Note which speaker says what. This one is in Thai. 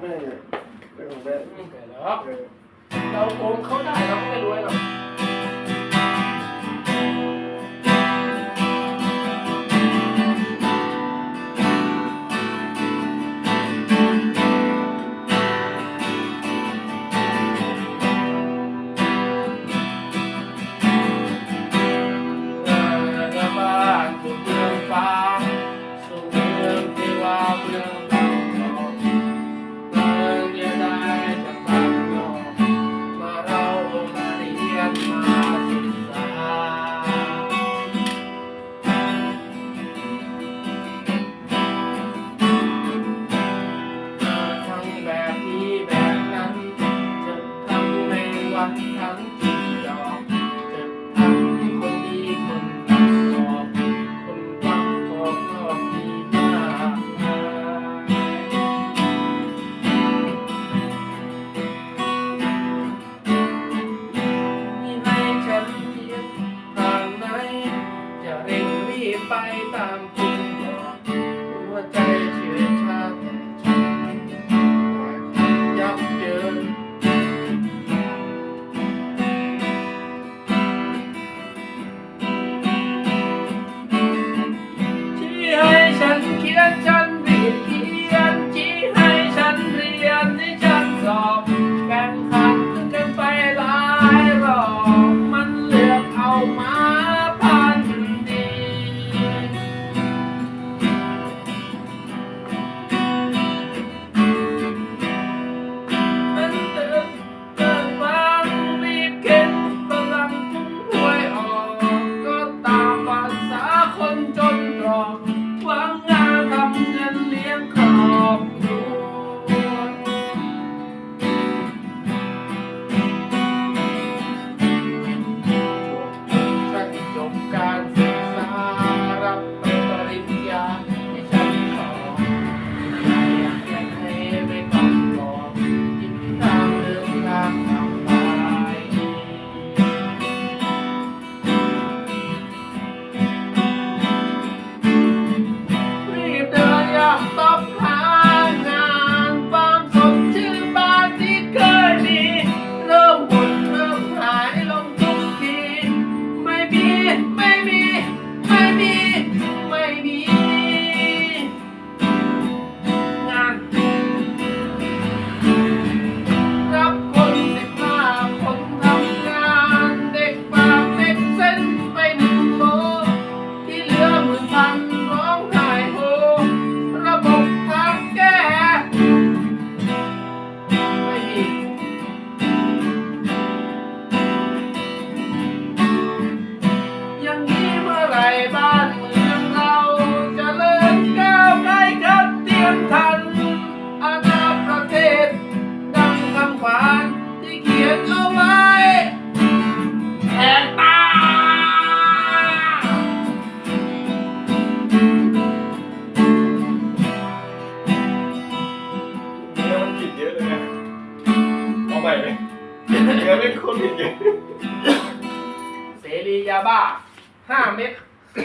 Speaker 1: ไม่เนี่
Speaker 2: ยเป็นของแม่ ไม่เกิดหรอกเราโกงเขาได้เราก็ไม่รวยหรอก bei Lampen. Wang เนี่ย
Speaker 1: มันผิดเยอะเลยนะเอาใหไหมเนี่ยไม่คนผิดย
Speaker 2: เสรียาบ้าห้าเม็ด